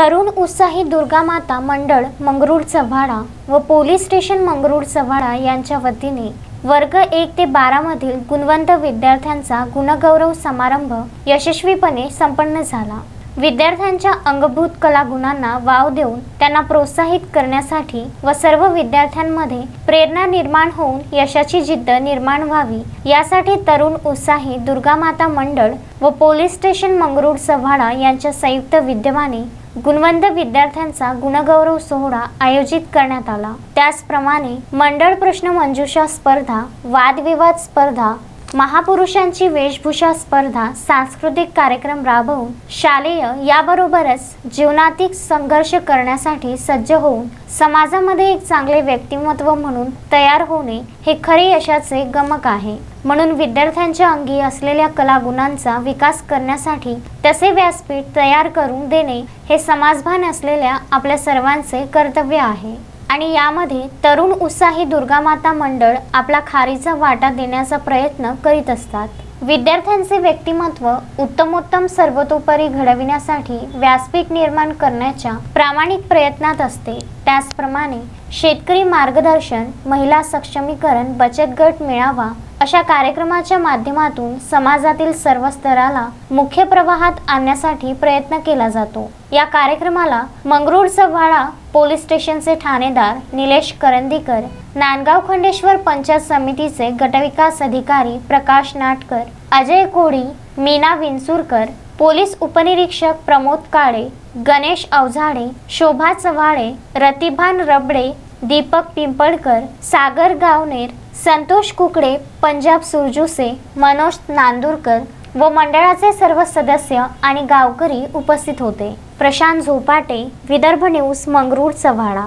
तरुण उत्साही दुर्गामाता मंडळ मंगरूळ चव्हाडा व पोलीस स्टेशन मंगरूळ चव्हाडा यांच्या वतीने वर्ग एक ते बारा मधील गुणवंत विद्यार्थ्यांचा गुणगौरव समारंभ यशस्वीपणे संपन्न झाला. विद्यार्थ्यांच्या अंगभूत कलागुणांना वाव देऊन त्यांना प्रोत्साहित करण्यासाठी व सर्व विद्यार्थ्यांमध्ये प्रेरणा निर्माण होऊन यशाची जिद्द निर्माण व्हावी यासाठी तरुण उत्साही दुर्गामाता मंडळ व पोलीस स्टेशन मंगरूळ सव्हाडा यांच्या संयुक्त विद्यमाने गुणवंत विद्यार्थ्यांचा गुणगौरव सोहळा आयोजित करण्यात आला. त्याचप्रमाणे मंडळ प्रश्न मंजुषा स्पर्धा वादविवाद स्पर्धा महापुरुषांची वेशभूषा स्पर्धा सांस्कृतिक कार्यक्रम राबवून शालेय याबरोबरच जीवनातिक संघर्ष करण्यासाठी सज्ज होऊन समाजामध्ये एक चांगले व्यक्तिमत्व म्हणून तयार होणे हे खरे यशाचे गमक आहे. म्हणून विद्यार्थ्यांच्या अंगी असलेल्या कलागुणांचा विकास करण्यासाठी तसे व्यासपीठ तयार करून देणे हे समाजभान असलेल्या आपल्या सर्वांचे कर्तव्य आहे. आणि यामध्ये तरुण उत्साही दुर्गामाता मंडळ आपला खारीचा वाटा देण्याचा प्रयत्न करीत असतात. विद्यार्थ्यांचे व्यक्तिमत्व उत्तमोत्तम सर्वतोपरी घडविण्यासाठी व्यासपीठ निर्माण करण्याच्या प्रामाणिक प्रयत्नात असते. त्याचप्रमाणे शेतकरी मार्गदर्शन महिला सक्षमीकरण बचत गट मेळावा अशा कार्यक्रमाच्या माध्यमातून समाजातील सर्व स्तराला मुख्य प्रवाहात आणण्यासाठी प्रयत्न केला जातो. या कार्यक्रमाला मंगरूळ चव्हाळा पोलीस स्टेशनचे ठाणेदार निलेश करंदीकर नांदगाव खंडेश्वर पंचायत समितीचे गटविकास अधिकारी प्रकाश नाटकर अजय कोळी मीना विंचुरकर पोलीस उपनिरीक्षक प्रमोद काळे गणेश अवझाडे शोभा चव्हाळे रतिभान रबडे दीपक पिंपळकर सागर गावनेर संतोष कुकडे पंजाब सुरजुसे मनोज नांदूरकर व मंडळाचे सर्व सदस्य आणि गावकरी उपस्थित होते. प्रशांत झोपाटे विदर्भ न्यूज मंगरूळ चव्हाडा